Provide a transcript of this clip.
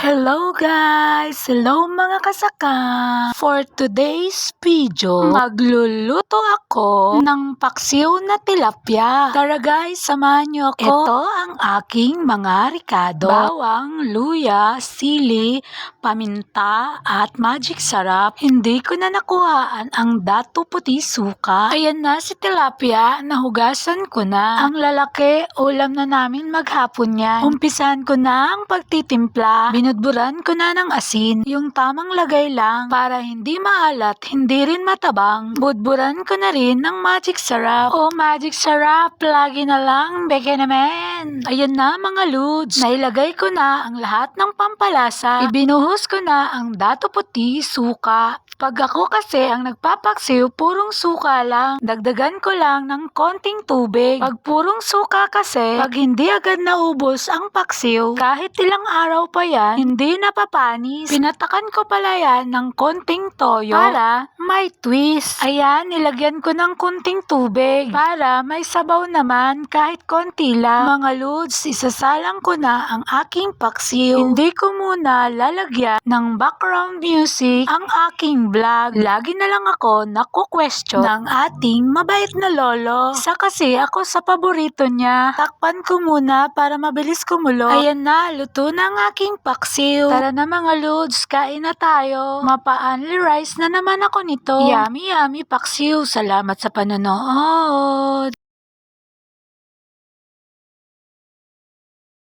Hello guys! Hello mga kasaka! For today's video, magluluto ako ng paksiw na tilapia. Tara guys, samahan niyo ako. Ito ang aking mga rikado. Bawang, luya, sili, paminta, at magic sarap. Hindi ko na nakuhaan ang dato puti suka. Ayan na si tilapia, nahugasan ko na. Ang lalaki, ulam na namin maghapon yan. Umpisan ko na ang pagtitimpla. Binudburan ko na ng asin. Yung tamang lagay lang para hindi maalat, hindi rin matabang. Budburan ko na rin ng magic sarap. Oh, magic sarap, lagi na lang, beke naman. Ayan na mga ludes. Nailagay ko na ang lahat ng pampalasa. Ibinuhos ko na ang dato puti, suka. Pag ako kasi ang nagpapaksiw, purong suka lang. Dagdagan ko lang ng konting tubig. Pag purong suka kasi, pag hindi agad naubos ang paksiw, kahit ilang araw pa yan, hindi napapanis. Pinatakan ko pala yan ng konting toyo para may twist. Ayan, nilagyan ko ng konting tubig para may sabaw naman kahit konti lang. Mga ludes, isasalang ko na ang aking paksiw. Hindi ko muna lalagyan ng background music ang aking vlog. Lagi na lang ako naku-question ng ating mabait na lolo. Isa kasi ako sa paborito niya. Takpan ko muna para mabilis kumulo. Ayan na, luto na ang aking paksiw. Tara na mga lods, kain na tayo. Mapa-only rice na naman ako nito. Yummy yummy paksiw. Salamat sa panonood.